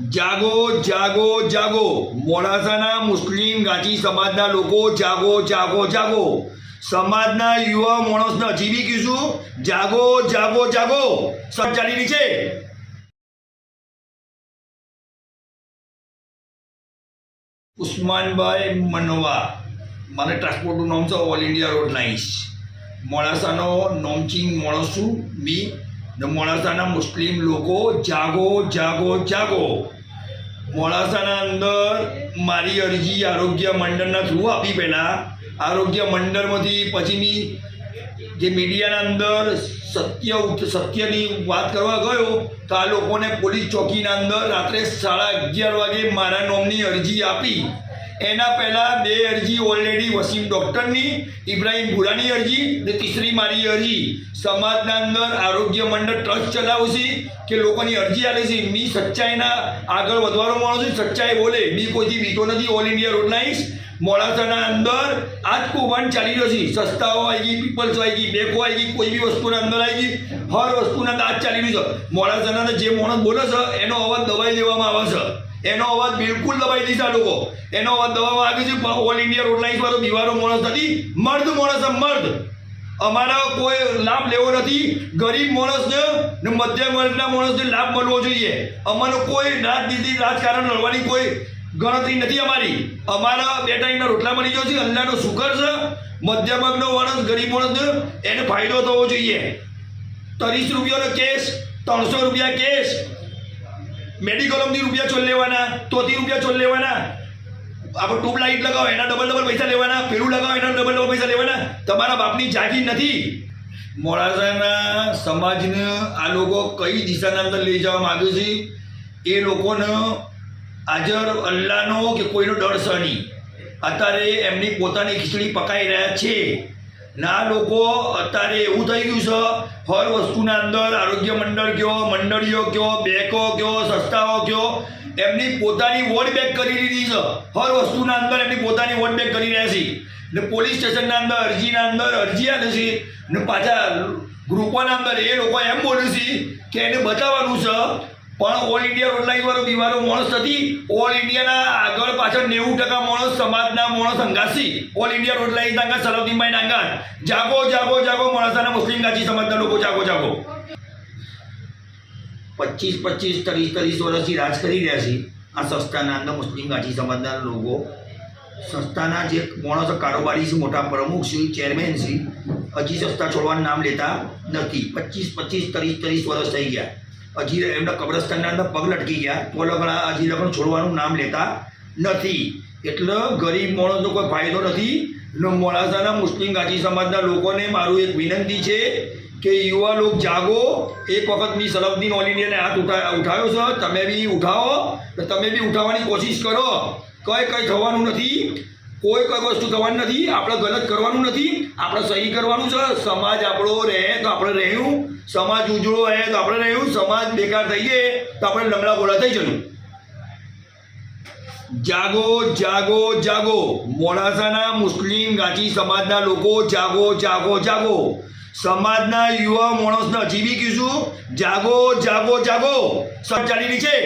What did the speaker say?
જાગો જાગો જાગો. મોડાસાના મુસ્લિમ ગાંધી સમાજના લોકો, જાગો જાગો જાગો. સમાજના યુવા માણસને હજી બી કહીશું જાગો જાગો જાગો. સર ચાલી રહી છે? ઉસ્માનભાઈ મનવા. મારે ટ્રાન્સપોર્ટનું નામ છે ઓલ ઇન્ડિયા રોડ લાઇન્સ મોડાસાનો નોમચિંગ માણસ છું. ને મોડાસાના મુસ્લિમ લોકો જાગો જાગો જાગો. મોડાસાના અંદર મારી અરજી આરોગ્ય મંડળના થ્રુ આપી પહેલાં. આરોગ્ય મંડળમાંથી પછીની જે મીડિયાના અંદર સત્ય સત્યની વાત કરવા ગયો, તો આ લોકોને પોલીસ ચોકીના અંદર રાત્રે સાડા અગિયાર વાગે મારા નોમની અરજી આપી. એના પહેલાં બે અરજી ઓલરેડી વસીમ ડૉક્ટરની ઇબ્રાહિમ ભુરાની અરજી ને તીસરી મારી અરજી. સમાજના અંદર આરોગ્ય મંડળ ટ્રસ્ટ ચલાવશે કે લોકોની અરજી આવે છે. મી સચ્ચાઈના આગળ વધવાનો માણો છું. સચ્ચાઈ બોલે, બી કોઈથી બીતો નથી. ઓલ ઇન્ડિયા રોડ લાઇન્સ મોડાસાના અંદર આજ કૌભાંડ ચાલી રહ્યો છે. સસ્તાઓ આવી ગઈ, પીપલ્સ આવી ગઈ, બેકો આવી ગઈ, કોઈ બી વસ્તુના અંદર આવી ગઈ, હર વસ્તુના દાંત ચાલી રહ્યું છે. મોડાસાના જે માણસ બોલે છે, એનો અવાજ દબાઈ દેવામાં આવે છે. એનો અવાજ બિલકુલ દબાઈ દીધા લોકો. એનો અવાજ દબાવવામાં આવ્યો છે ઓલ ઇન્ડિયા રોડલાઇન્સ વાળો બીવારો માણસ નથી. મર્દ માણસ મર્દ. અમારા કોઈ લાભ લેવો નથી. ગરીબ માણસને ને મધ્યમ વર્ગના માણસને લાભ મળવો જોઈએ. અમારો કોઈ રાજનીતિ રાજકારણ લડવાની કોઈ ગણતરી નથી અમારી. અમારા બે ટાઈમના રોટલા મળી ગયો છે અલ્લાહનો શુકર છે, મધ્યમ વર્ગનો માણસ, ગરીબ માણસને એને ફાયદો થવો જોઈએ. ત્રીસ રૂપિયાનો કેસ, ત્રણસો રૂપિયા કેસ મેડિકલમથી રૂપિયા ચોલ લેવાના, તોથી રૂપિયા ચોલ લેવાના. આપણે ટ્યુબ લગાવો, એના ડબલ ડબલ પૈસા લેવાના, પેલું લગાવો, એના ડબલ ડબલ પૈસા લેવાના. તમારા બાપની જાગીર નથી. મોડાસાના સમાજને આ લોકો કઈ દિશાના અંદર લઈ જવા માગે છે? એ લોકોને હાજર અલ્લાહનો કે કોઈનો ડર નહીં. અત્યારે એમની પોતાની ખીચડી પકાઈ રહ્યા છે. ના, લોકો, અત્યારે એવું થઈ ગયું છે, હર વસ્તુના અંદર આરોગ્ય મંડળ કયો, મંડળીઓ કયો, બેકો કયો, સંસ્થાઓ કયો, એમની પોતાની વોટ બેક કરી દીધી છે. હર વસ્તુના અંદર એમની પોતાની વોટ બેક કરી રહ્યા છે. ને પોલીસ સ્ટેશનના અંદર, અરજીના અંદર અરજી આવે છે ને પાછા ગ્રુપોના અંદર એ લોકો એમ બોલે છે કે એને બતાવવાનું છે. પણ ઓલ ઇન્ડિયા લાઈન વાળો બીમારો માણસ નથી. ઓલ ઇન્ડિયાના આગળ પાછળ નેવું ટકા માણસ, સમાજના માણસ અંગાસી. ઓલ ઇન્ડિયા લાઈન નાંગા સલાઉદ્દીનભાઈ નાંગા જાગો જાગો જાગો, માણસાના મુસ્લિમ ગાજી સમાજના લોકો જાગો જાગો. પચીસ પચીસ, ત્રીસ ત્રીસ વર્ષથી રાજ કરી રહ્યા છે આ સંસ્થાના અંદર મુસ્લિમ ગાજી સમાજના લોકો. સંસ્થાના જે માણસો કારોબારી છે, મોટા પ્રમુખ છે ચેરમેન છે, હજી સંસ્થા છોડવાનું નામ લેતા નથી. પચીસ પચીસ, ત્રીસ ત્રીસ વર્ષ થઈ ગયા. હજી એમના કબ્રસ્તાનના અંદર પગ લટકી ગયા. તો લગણા હજી લગન છોડવાનું નામ લેતા નથી. એટલે ગરીબ માણસનો કોઈ ફાયદો નથી. મોડાસાના મુસ્લિમ ગાજી સમાજના લોકોને મારું એક વિનંતી છે કે યુવા લોક જાગો. એક વખત મી સલાઉદ્દીન ઓલ ઇન્ડિયાને હાથ ઉઠા, ઉઠાવ્યો છે. તમે બી ઉઠાવો. તમે બી ઉઠાવવાની કોશિશ કરો. કંઈ કંઈ થવાનું નથી. કોઈ કંઈ વસ્તુ થવાની નથી. આપણે ગલત કરવાનું નથી. આપણે સહી કરવાનું છે. સમાજ આપણો રહે તો આપણે રહ્યું. સમાજ ઉજળો રહે તો આપણે રહ્યું. સમાજ બેકાર થઈ જાય તો આપણે લંગડા બોલા થઈ જશું જાગો જાગો જાગો. મોડાસાના મુસ્લિમ ગાંચી સમાજના લોકો જાગો જાગો જાગો. સમાજના યુવા માણસને હજી બી કહીશું જાગો જાગો જાગો. સબ ચાલી રહી છે.